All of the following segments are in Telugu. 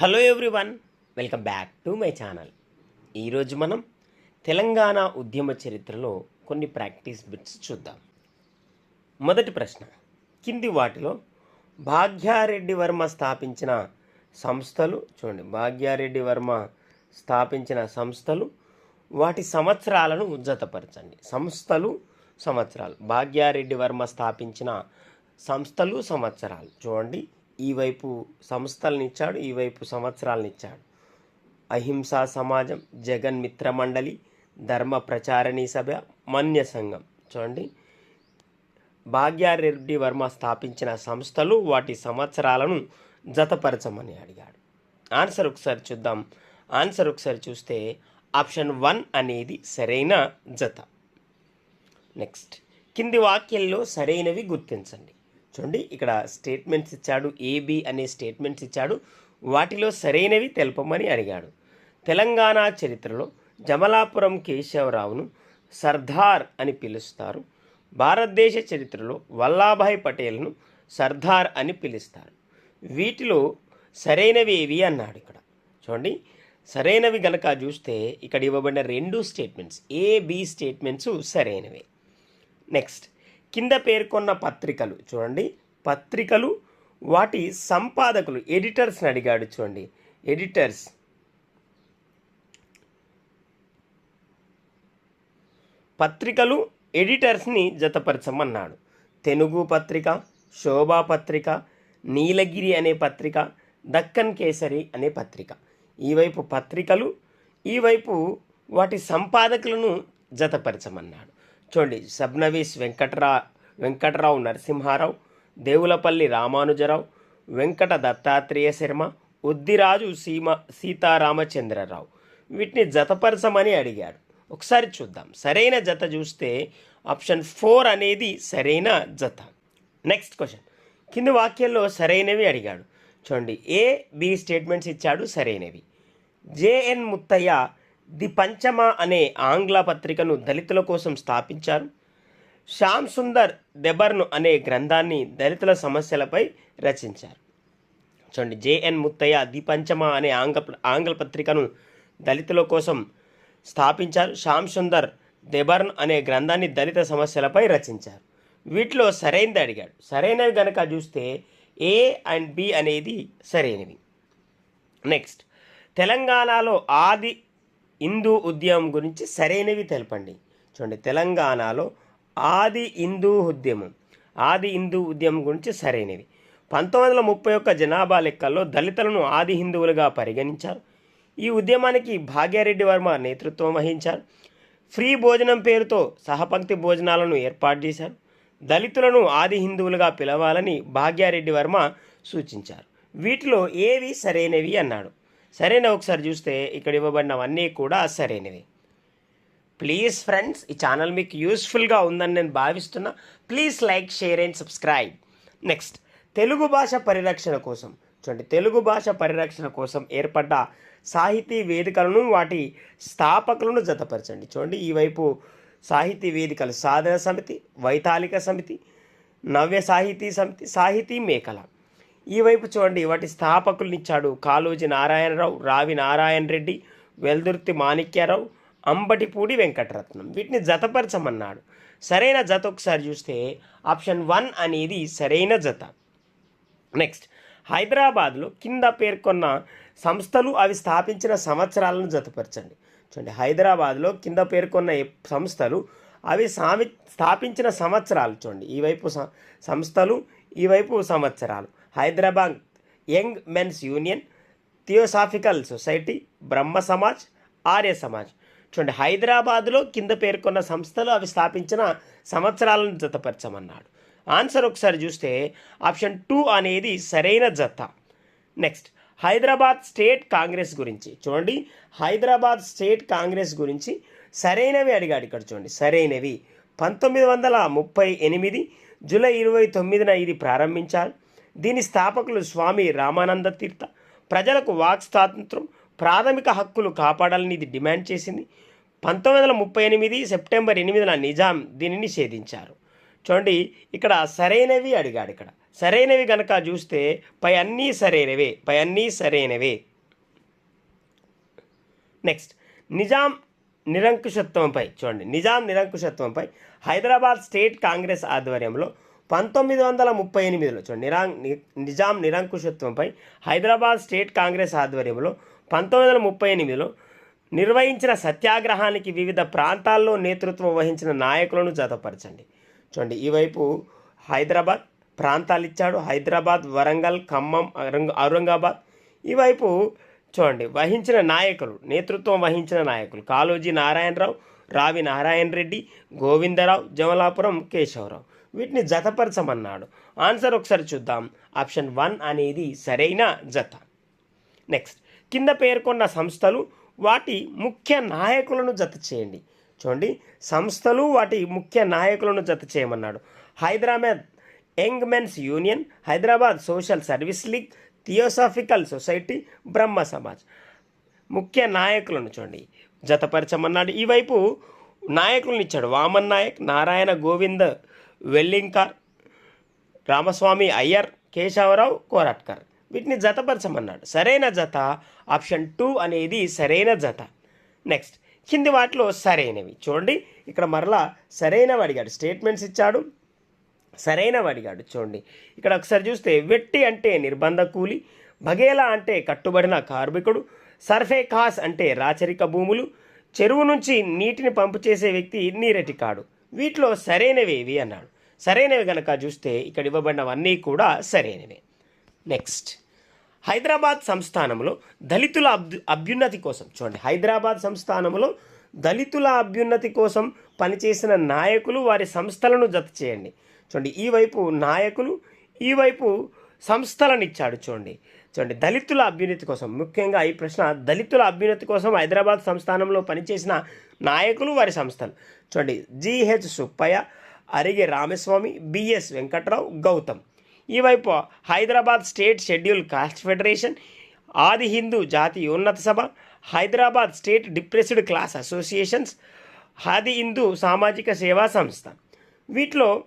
Hello everyone welcome back to my channel ఈరోజు మనం తెలంగాణ ఉద్యమ చరిత్రలో కొన్ని ప్రాక్టీస్ బిట్స్ చూద్దాం. మొదటి ప్రశ్న కింది వాటిలో భాగ్యారెడ్డి వర్మ స్థాపించిన సంస్థలు చూడండి. భాగ్యారెడ్డి వర్మ స్థాపించిన సంస్థలు వాటి సంవత్సరాలను ఉజ్జతపరచండి. సంస్థలు సంవత్సరాలు. భాగ్యారెడ్డి వర్మ స్థాపించిన సంస్థలు సంవత్సరాలు. చూడండి. ఈ వైపు సంస్థలను ఇచ్చాడు ఈ వైపు సంవత్సరాలను ఇచ్చాడు అహింసా సమాజం జగన్ మిత్ర మండలి ధర్మ ప్రచారణీ సభ మన్య సంఘం. చూడండి. భాగ్యారెడ్డి వర్మ స్థాపించిన సంస్థలు వాటి సంవత్సరాలను జతపరచమని అడిగాడు. ఆన్సర్ ఒకసారి చూద్దాం. ఆన్సర్ ఒకసారి చూస్తే ఆప్షన్ వన్ అనేది సరైన జత. నెక్స్ట్ కింది వాక్యంలో సరైనవి గుర్తించండి. చూడండి ఇక్కడ స్టేట్మెంట్స్ ఇచ్చాడు ఏబి అనే స్టేట్మెంట్స్ ఇచ్చాడు. వాటిలో సరైనవి తెలపమని అడిగాడు. తెలంగాణ చరిత్రలో జమలాపురం కేశవరావును సర్దార్ అని పిలుస్తారు. భారతదేశ చరిత్రలో వల్లాభాయ్ పటేల్ను సర్దార్ అని పిలుస్తారు. వీటిలో సరైనవి ఏవి అన్నాడు ఇక్కడ. చూడండి సరైనవి గనక చూస్తే ఇక్కడ ఇవ్వబడిన రెండు స్టేట్మెంట్స్ ఏ బి స్టేట్మెంట్స్ సరైనవే. నెక్స్ట్ కింద పేర్కొన్న పత్రికలు చూడండి. పత్రికలు వాటి సంపాదకులు ఎడిటర్స్ని అడిగాడు చూడండి. ఎడిటర్స్. పత్రికలు ఎడిటర్స్ని జతపరచమన్నాడు. తెలుగు పత్రిక శోభా పత్రిక నీలగిరి అనే పత్రిక దక్కన్ కేసరి అనే పత్రిక. ఈ వైపు పత్రికలు ఈ వైపు వాటి సంపాదకులను జతపరచమన్నాడు. చూడండి సబ్నవీస్ వెంకటరా వెంకటరావు నరసింహారావు దేవులపల్లి రామానుజరావు వెంకట దత్తాత్రేయ శర్మ ఉద్దిరాజు సీమ సీతారామచంద్రరావు. వీటిని జతపరచమని అడిగాడు. ఒకసారి చూద్దాం. సరైన జత చూస్తే ఆప్షన్ ఫోర్ అనేది సరైన జత. Next question. కింది వాక్యంలో సరైనవి అడిగాడు. చూడండి ఏ బి స్టేట్మెంట్స్ ఇచ్చాడు సరైనవి. జేఎన్ ముత్తయ్య ది పంచమ అనే ఆంగ్ల పత్రికను దళితుల కోసం స్థాపించారు. శ్యామ్ సుందర్ దెబర్ను అనే గ్రంథాన్ని దళితుల సమస్యలపై రచించారు. చూడండి జేఎన్ ముత్తయ్య ది పంచమ అనే ఆంగ్ల ఆంగ్ల పత్రికను దళితుల కోసం స్థాపించారు. శ్యామ్ సుందర్ దెబర్న్ అనే గ్రంథాన్ని దళిత సమస్యలపై రచించారు. వీటిలో సరైనది అడిగాడు. సరైనవి గనక చూస్తే ఏ అండ్ బి అనేది సరైనవి. నెక్స్ట్ తెలంగాణలో ఆది హిందూ ఉద్యమం గురించి సరైనవి తెలపండి. చూడండి తెలంగాణలో ఆది హిందూ ఉద్యమం. ఆది హిందూ ఉద్యమం గురించి సరైనవి పంతొమ్మిది వందల ముప్పై ఒక్క జనాభా లెక్కల్లో దళితులను ఆది హిందువులుగా పరిగణించారు. ఈ ఉద్యమానికి భాగ్యారెడ్డి వర్మ నేతృత్వం వహించారు. ఫ్రీ భోజనం పేరుతో సహపంక్తి భోజనాలను ఏర్పాటు చేశారు. దళితులను ఆది హిందువులుగా పిలవాలని భాగ్యారెడ్డి వర్మ సూచించారు. వీటిలో ఏవి సరైనవి అన్నాడు. సరైన? ఒకసారి చూస్తే ఇక్కడ ఇవ్వబడినవన్నీ కూడా సరైనవి. ప్లీజ్ ఫ్రెండ్స్ ఈ ఛానల్ మీకు యూస్ఫుల్గా ఉందని నేను భావిస్తున్నా. Please like share and subscribe next Telugu భాష పరిరక్షణ కోసం. చూడండి తెలుగు భాష పరిరక్షణ కోసం ఏర్పడ్డ సాహితీ వేదికలను వాటి స్థాపకులను జతపరచండి. చూడండి ఈ వైపు సాహితీ వేదికలు సాధన సమితి వైతాళిక సమితి నవ్య సాహితీ సమితి సాహితీ మేకల. ఈ వైపు చూడండి వాటి స్థాపకులనిచ్చాడు ఇచ్చాడు నారాయణరావు రావి నారాయణ రెడ్డి వెల్దుర్తి మాణిక్యారావు అంబటిపూడి వెంకటరత్నం. వీటిని జతపరచమన్నాడు. సరైన జత ఒకసారి చూస్తే ఆప్షన్ వన్ అనేది సరైన జత. నెక్స్ట్ హైదరాబాద్లో కింద పేర్కొన్న సంస్థలు అవి స్థాపించిన సంవత్సరాలను జతపరచండి. చూడండి హైదరాబాద్లో కింద పేర్కొన్న సంస్థలు అవి సామి స్థాపించిన సంవత్సరాలు. చూడండి ఈ వైపు సంస్థలు ఈ వైపు సంవత్సరాలు. Hyderabad young men's union theosophical society Brahmo Samaj Arya Samaj. చూడండి హైదరాబాద్లో కింద పేర్కొన్న సంస్థలు అవి స్థాపించిన సంవత్సరాలను జతపరచమన్నాడు. ఆన్సర్ ఒకసారి చూస్తే ఆప్షన్ టూ అనేది సరైన జత. నెక్స్ట్ హైదరాబాద్ స్టేట్ కాంగ్రెస్ గురించి. చూడండి హైదరాబాద్ స్టేట్ కాంగ్రెస్ గురించి సరైనవి అడిగాడు ఇక్కడ చూడండి సరైనవి. పంతొమ్మిది వందల ముప్పై ఎనిమిది జూలై ఇరవై తొమ్మిదిన ఇది ప్రారంభించారు. దీని స్థాపకులు స్వామి రామానంద తీర్థ. ప్రజలకు వాక్ స్వాతంత్రం ప్రాథమిక హక్కులు కాపాడాలని ఇది డిమాండ్ చేసింది. పంతొమ్మిది వందల ముప్పై ఎనిమిది సెప్టెంబర్ ఎనిమిదిన నిజాం దీనిని నిషేధించారు. చూడండి ఇక్కడ సరైనవి అడిగాడు ఇక్కడ. సరైనవి గనక చూస్తే పై అన్నీ సరైనవే పై అన్నీ సరైనవే. నెక్స్ట్ నిజాం నిరంకుశత్వంపై చూడండి నిజాం నిరంకుశత్వంపై హైదరాబాద్ స్టేట్ కాంగ్రెస్ ఆధ్వర్యంలో పంతొమ్మిది వందల ముప్పై ఎనిమిదిలో చూడండి నిరా నిజాం నిరంకుశత్వంపై హైదరాబాద్ స్టేట్ కాంగ్రెస్ ఆధ్వర్యంలో పంతొమ్మిది వందల ముప్పై ఎనిమిదిలో నిర్వహించిన సత్యాగ్రహానికి వివిధ ప్రాంతాల్లో నేతృత్వం వహించిన నాయకులను జతపరచండి. చూడండి ఈవైపు హైదరాబాద్ ప్రాంతాలు ఇచ్చాడు. హైదరాబాద్ వరంగల్ ఖమ్మం ఔరంగాబాద్. ఈవైపు చూడండి వహించిన నాయకులు నేతృత్వం వహించిన నాయకులు. కాళోజీ నారాయణరావు రావి నారాయణ రెడ్డి గోవిందరావు జమలాపురం కేశవరావు. వీటిని జతపరచమన్నాడు. ఆన్సర్ ఒకసారి చూద్దాం. ఆప్షన్ వన్ అనేది సరైన జత. నెక్స్ట్ కింద పేర్కొన్న సంస్థలు వాటి ముఖ్య నాయకులను జత చేయండి. చూడండి సంస్థలు వాటి ముఖ్య నాయకులను జత చేయమన్నాడు. Hyderabad young men's union Hyderabad social service league theosophical society Brahmo Samaj. ముఖ్య నాయకులను చూడండి. జతపరచమన్నాడు. ఈ వైపు నాయకులను ఇచ్చాడు. వామన్ నాయక్ నారాయణ గోవింద్ వెల్లింకర్ రామస్వామి అయ్యర్ కేశవరావు కోరాట్కర్. వీటిని జతపరచమన్నాడు. సరైన జత ఆప్షన్ టూ అనేది సరైన జత. నెక్స్ట్ కింది వాటిలో సరైనవి. చూడండి ఇక్కడ మరలా సరైనవి అడిగాడు. స్టేట్మెంట్స్ ఇచ్చాడు. సరైనవి అడిగాడు. చూడండి ఇక్కడ ఒకసారి చూస్తే వెట్టి అంటే నిర్బంధ కూలి బగేలా అంటే కట్టుబడిన కార్మికుడు సర్ఫే కాస్ అంటే రాచరిక భూములు చెరువు నుంచి నీటిని పంపు చేసే వ్యక్తి నీరెటికాడు. వీటిలో సరైనవి ఏవి అన్నాడు. సరైనవి గనక చూస్తే ఇక్కడ ఇవ్వబడినవన్నీ కూడా సరైనవే. నెక్స్ట్ హైదరాబాద్ సంస్థానంలో దళితుల అభ్యు అభ్యున్నతి కోసం చూడండి. హైదరాబాద్ సంస్థానంలో దళితుల అభ్యున్నతి కోసం పనిచేసిన నాయకులు వారి సంస్థలను జత చేయండి. చూడండి ఈ వైపు నాయకులు ఈ వైపు సంస్థలను ఇచ్చాడు చూడండి. చూడండి దళితుల అభ్యున్నతి కోసం ముఖ్యంగా ఈ ప్రశ్న దళితుల అభ్యున్నతి కోసం హైదరాబాద్ సంస్థానంలో పనిచేసిన నాయకులు వారి సంస్థలు. చూడండి జిహెచ్ సుప్పయ్య అరిగే రామస్వామి బిఎస్ వెంకట్రావు గౌతమ్. ఈ వైపు Hyderabad state schedule caste federation Adi Hindu Jatiya Unnatha Sabha Hyderabad state depressed class associations Adi Hindu సామాజిక సేవా సంస్థ. వీటిలో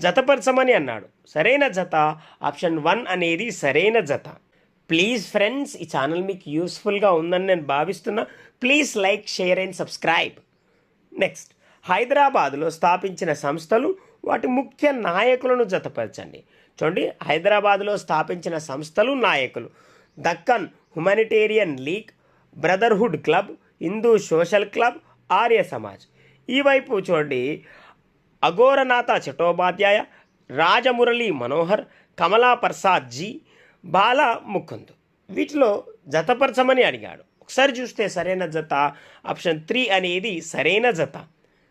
జతపరచమని అన్నాడు. సరైన జత ఆప్షన్ వన్ అనేది సరైన జత. ప్లీజ్ ఫ్రెండ్స్ ఈ ఛానల్ మీకు యూస్ఫుల్గా ఉందని నేను భావిస్తున్నా. Please like share and subscribe. Next హైదరాబాద్లో స్థాపించిన సంస్థలు వాటి ముఖ్య నాయకులను జతపరచండి. చూడండి హైదరాబాద్లో స్థాపించిన సంస్థలు నాయకులు. Deccan humanitarian league brotherhood club Hindu social club Arya Samaj. ఈ వైపు చూడండి అఘోరనాథ చటోపాధ్యాయ రాజమురళి మనోహర్ కమలా ప్రసాద్ జీ బాల ముకుంద్. వీటిలో జతపరచమని అడిగాడు. ఒకసారి చూస్తే సరైన జత ఆప్షన్ త్రీ అనేది సరైన జత.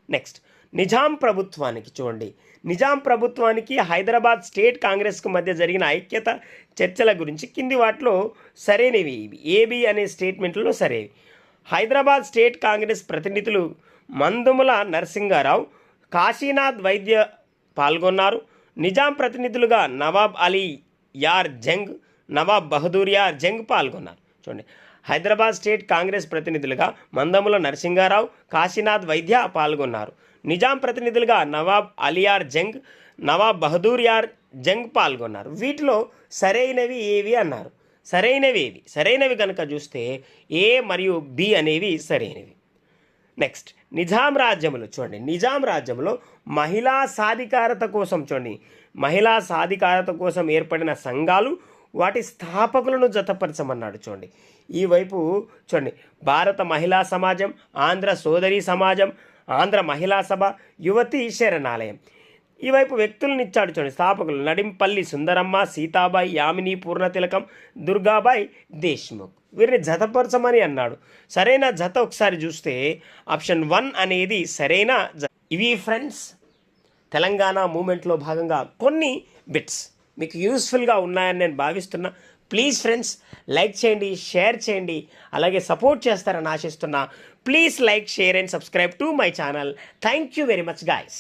నెక్స్ట్ నిజాం ప్రభుత్వానికి చూడండి. నిజాం ప్రభుత్వానికి హైదరాబాద్ స్టేట్ కాంగ్రెస్కు మధ్య జరిగిన ఐక్యత చర్చల గురించి కింది వాటిలో సరైనవి. ఇవి ఏబి అనే స్టేట్మెంట్లో సరైనవి. హైదరాబాద్ స్టేట్ కాంగ్రెస్ ప్రతినిధులు మందుముల నరసింగారావు కాశీనాథ్ వైద్య పాల్గొన్నారు. నిజాం ప్రతినిధులుగా నవాబ్ అలీ యార్ జంగ్ నవాబ్ బహదూర్ యార్ జంగ్ పాల్గొన్నారు. చూడండి. హైదరాబాద్ స్టేట్ కాంగ్రెస్ ప్రతినిధులుగా మందముల నరసింగారావు కాశీనాథ్ వైద్య పాల్గొన్నారు. నిజాం ప్రతినిధులుగా నవాబ్ అలియార్ జంగ్ నవాబ్ బహదూర్ యార్ జంగ్ పాల్గొన్నారు. వీటిలో సరైనవి ఏవి అన్నారు? సరైనవి ఏవి? సరైనవి కనుక చూస్తే ఏ మరియు బి అనేవి సరైనవి. నెక్స్ట్ నిజాం రాజ్యంలో చూడండి. నిజాం రాజ్యంలో మహిళా సాధికారత కోసం చూడండి. మహిళా సాధికారత కోసం ఏర్పడిన సంఘాలు వాటి స్థాపకులను జతపరచమన్నాడు చూడండి. ఈ వైపు చూడండి. భారత మహిళా సమాజం ఆంధ్ర సోదరి సమాజం ఆంధ్ర మహిళా సభ యువతి శరణాలయం. ఈ వైపు వ్యక్తులను ఇచ్చాడు చూడండి. స్థాపకులు నడింపల్లి సుందరమ్మ సీతాబాయి యామిని పూర్ణతిలకం దుర్గాబాయి దేశ్ముఖ్. వీరిని జతపరచమని అన్నాడు. సరైన జత ఒకసారి చూస్తే ఆప్షన్ వన్ అనేది సరైన జ ఇవి ఫ్రెండ్స్. తెలంగాణ మూమెంట్లో భాగంగా కొన్ని బిట్స్ మీకు యూస్ఫుల్గా ఉన్నాయని నేను భావిస్తున్నా. ప్లీజ్ ఫ్రెండ్స్ లైక్ చేయండి షేర్ చేయండి అలాగే సపోర్ట్ చేస్తారని ఆశిస్తున్నా. Please like share and subscribe to my channel. Thank you very much guys.